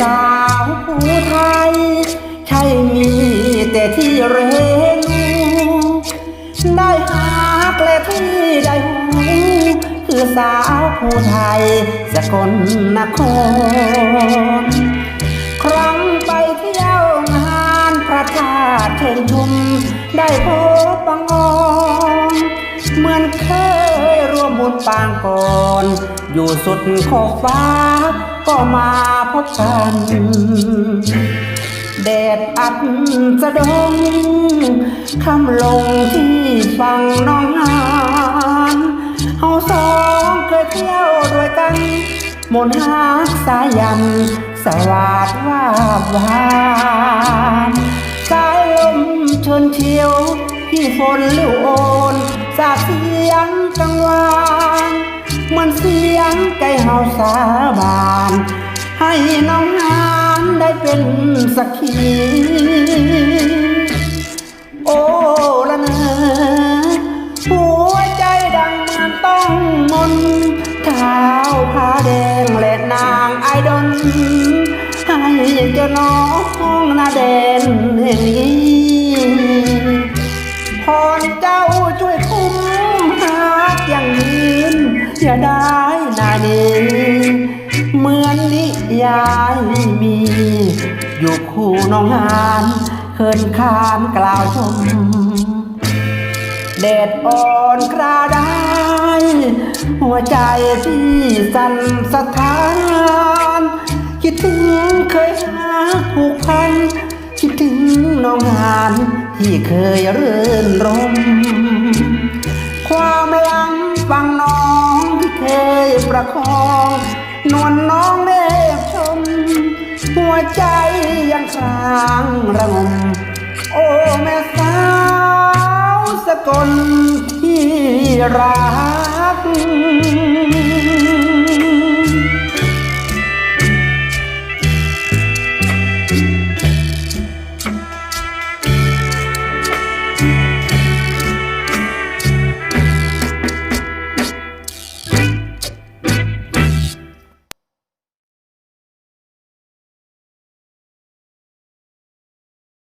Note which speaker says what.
Speaker 1: สาวผู้ไทย ใช่มีแต่ที่เร้นได้หากและที่ได้หูคือสาวผู้ไทยสกลนคร ครั้งไปเที่ยวงานพระธาตุเชิงชุม ได้พบปังองเหมือนเคยรวมบุญปางก่อน อยู่สุดขอบฟ้า ก็มาพบกันแดดอัดสะดงคำลงที่ฟังน้องหานเฮาสองเคยเที่ยวด้วยกันมนต์ฮักสายัน สวาดว่าบหวานสายลมชิญเที่ยวพี่ฝนลิ้วโอนสาบเสียงกังวาน เหมือนเสียงไก่เฮาสาบาน ให้น้องหานได้เป็นสักขีโอ้ละเนอหัวใจดังมือนต้องมนเท้าผ้าแดงและนางไอดอนให้เจ้าน้องหน้าแดนแห่งนี้ นอย่าได้นานีเหมือนนิยายมี อยู่คู่น้องหานเคินคานกล่าวชมแดดอ่อนกระไดหัวใจพี่สั่นสะท้าน คิดถึงเคยหาผูกพัน คิดถึงน้องงานที่เคยเรื่นรม วนน้องเมฆชม หัวใจยังครางระงม โอ้แม่สาวสกลที่รัก